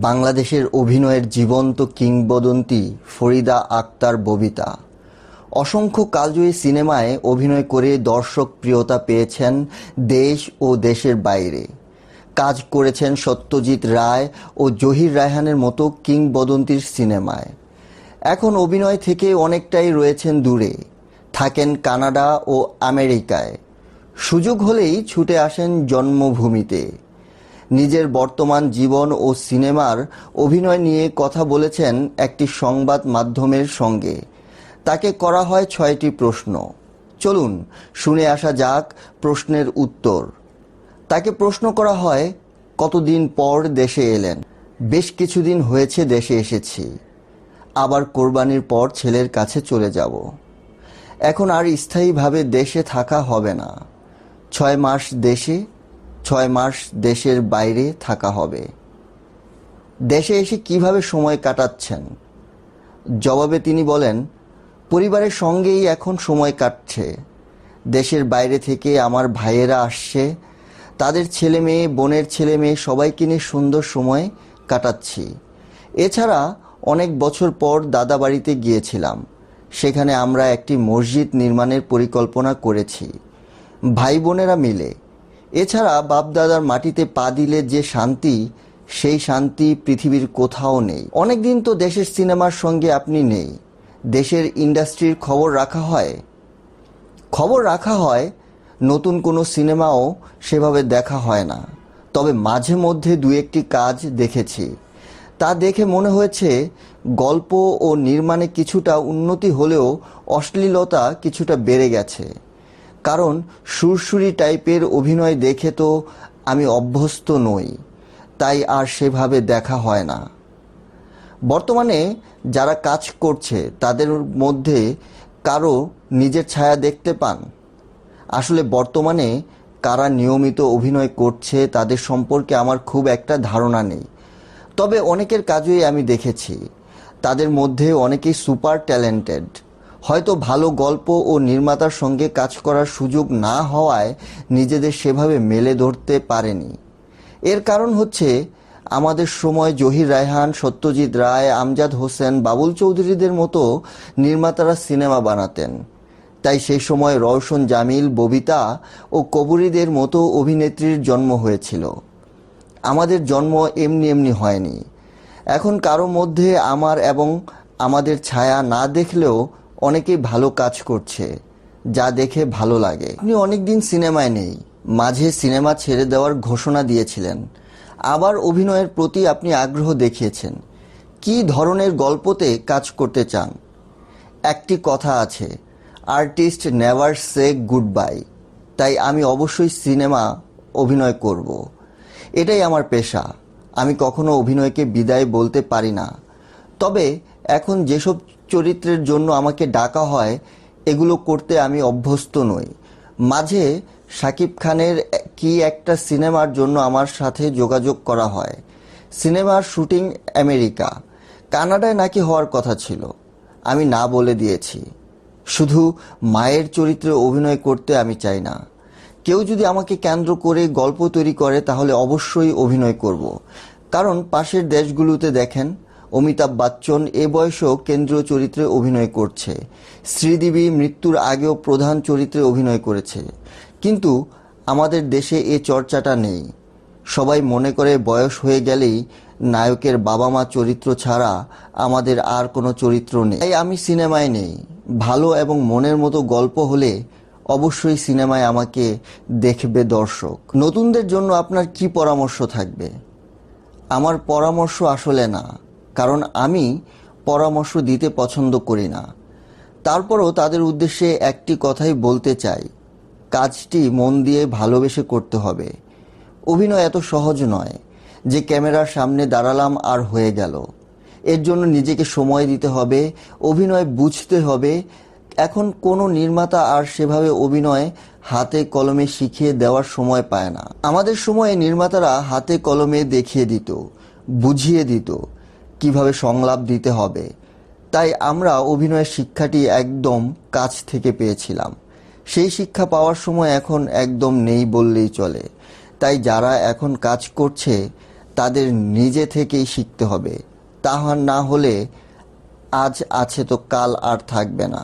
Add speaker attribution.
Speaker 1: বাংলাদেশের অভিনয়ের জীবন্ত কিংবদন্তি ফরিদা আক্তার ববিতা। অসংখ্য কালজয়ী সিনেমায় অভিনয় করে দর্শক প্রিয়তা পেয়েছেন দেশ ও দেশের বাইরে। কাজ করেছেন সত্যজিৎ রায় ও জহির রায়হানের মতো কিংবদন্তির সিনেমায়। এখন অভিনয় থেকে অনেকটাই রয়েছেন দূরে। থাকেন কানাডা ও আমেরিকায়। সুযোগ হলেই ছুটে আসেন জন্মভূমিতে। নিজের বর্তমান জীবন ও সিনেমার অভিনয় নিয়ে কথা বলেছেন একটি সংবাদ মাধ্যমের সঙ্গে। তাকে করা হয় ছয়টি প্রশ্ন। চলুন শুনে আসা যাক প্রশ্নের উত্তর। তাকে প্রশ্ন করা হয়, কতদিন পর দেশে এলেন? বেশ কিছুদিন হয়েছে দেশে এসেছি। আবার কোরবানির পর ছেলের কাছে চলে যাব। এখন আর স্থায়ীভাবে দেশে থাকা হবে না। ছয় মাস দেশে ছয় মাস দেশের বাইরে থাকা হবে। দেশে এসে কীভাবে সময় কাটাচ্ছেন? জবাবে তিনি বলেন, পরিবারের সঙ্গেই এখন সময় কাটছে। দেশের বাইরে থেকে আমার ভাইয়েরা আসছে। তাদের ছেলে মেয়ে, বোনের ছেলে মেয়ে সবাইকে নিয়ে সুন্দর সময় কাটাচ্ছি। এছাড়া অনেক বছর পর দাদা বাড়িতে গিয়েছিলাম। সেখানে আমরা একটি মসজিদ নির্মাণের পরিকল্পনা করেছি। ভাই বোনেরা মিলে এছাড়া বাপদাদার মাটিতে পা দিলে যে শান্তি, সেই শান্তি পৃথিবীর কোথাও নেই। অনেকদিন তো দেশের সিনেমার সঙ্গে আপনি নেই। দেশের ইন্ডাস্ট্রির খবর রাখা হয়। খবর রাখা হয়, নতুন কোনো সিনেমাও সেভাবে দেখা হয় না। তবে মাঝে মধ্যে দু একটি কাজ দেখেছি। তা দেখে মনে হয়েছে, গল্প ও নির্মাণে কিছুটা উন্নতি হলেও অশ্লীলতা কিছুটা বেড়ে গেছে। কারণ সুরসুরি টাইপের অভিনয় দেখে তো আমি অভ্যস্ত নই, তাই আর সেভাবে দেখা হয় না। বর্তমানে যারা কাজ করছে, তাদের মধ্যে কারও নিজের ছায়া দেখতে পান? আসলে বর্তমানে কারা নিয়মিত অভিনয় করছে, তাদের সম্পর্কে আমার খুব একটা ধারণা নেই। তবে অনেকের কাজই আমি দেখেছি। তাদের মধ্যে অনেকেই সুপার ট্যালেন্টেড। হয়তো ভালো গল্প ও নির্মাতার সঙ্গে কাজ করার সুযোগ না হওয়ায় নিজেদের সেভাবে মেলে ধরতে পারেনি। এর কারণ হচ্ছে, আমাদের সময় জহির রায়হান, সত্যজিৎ রায়, আমজাদ হোসেন, বাবুল চৌধুরীদের মতো নির্মাতারা সিনেমা বানাতেন। তাই সেই সময় রওশন জামিল, ববিতা ও কবরীদের মতো অভিনেত্রীর জন্ম হয়েছিল। আমাদের জন্ম এমনি এমনি হয়নি। এখন কারও মধ্যে আমার এবং আমাদের ছায়া না দেখলেও অনেকেই ভালো কাজ করছে, যা দেখে ভালো লাগে। আপনি অনেকদিন সিনেমায় নেই, মাঝে সিনেমা ছেড়ে দেওয়ার ঘোষণা দিয়েছিলেন। আবার অভিনয়ের প্রতি আপনি আগ্রহ দেখিয়েছেন। কী ধরনের গল্পতে কাজ করতে চান? একটি কথা আছে, আর্টিস্ট নেভার সে গুড বাই তাই আমি অবশ্যই সিনেমা অভিনয় করব। এটাই আমার পেশা। আমি কখনো অভিনয়কে বিদায় বলতে পারি না। তবে এখন যেসব চরিত্রের জন্য আমাকে ডাকা হয়, এগুলো করতে আমি অভ্যস্ত নই। মাঝে শাকিব খানের কি একটা সিনেমার জন্য আমার সাথে যোগাযোগ করা হয়। সিনেমার শুটিং আমেরিকা। কানাডায় নাকি হওয়ার কথা ছিল। আমি না বলে দিয়েছি। শুধু মায়ের চরিত্রে অভিনয় করতে আমি চাই না। কেউ যদি আমাকে কেন্দ্র করে গল্প তৈরি করে, তাহলে অবশ্যই অভিনয় করব। কারণ পাশের দেশগুলোতে দেখেন অমিতাভ বচ্চন এ বয়সেও কেন্দ্রীয় চরিত্রে অভিনয় করছে। শ্রীদেবী মৃত্যুর আগেও প্রধান চরিত্রে অভিনয় করেছে। কিন্তু আমাদের দেশে এ চর্চাটা নেই। সবাই মনে করে বয়স হয়ে গেলেই নায়কের বাবা মা চরিত্র ছাড়া আমাদের আর কোনো চরিত্র নেই। তাই আমি সিনেমায় নেই। ভালো এবং মনের মতো গল্প হলে অবশ্যই সিনেমায় আমাকে দেখবে দর্শক। নতুনদের জন্য আপনার কি পরামর্শ থাকবে? আমার পরামর্শ আসলে না। কারণ আমি পরামর্শ দিতে পছন্দ করি না। তারপরও তাদের উদ্দেশ্যে একটি কথাই বলতে চাই, কাজটি মন দিয়ে ভালোবেসে করতে হবে। অভিনয় এত সহজ নয় যে ক্যামেরার সামনে দাঁড়ালাম আর হয়ে গেল। এর জন্য নিজেকে সময় দিতে হবে, অভিনয় বুঝতে হবে। এখন কোনো নির্মাতা আর সেভাবে অভিনয় হাতে কলমে শিখিয়ে দেওয়ার সময় পায় না। আমাদের সময়ে নির্মাতারা হাতে কলমে দেখিয়ে দিত, বুঝিয়ে দিত। কীভাবে সংলাপ দিতে হবে। তাই আমরা অভিনয়ের শিক্ষাটি একদম কাছ থেকে পেয়েছিলাম। সেই শিক্ষা পাওয়ার সময় এখন একদম নেই বললেই চলে। তাই যারা এখন কাজ করছে, তাদের নিজে থেকেই শিখতে হবে। তাহা না হলে আজ আছে তো কাল আর থাকবে না।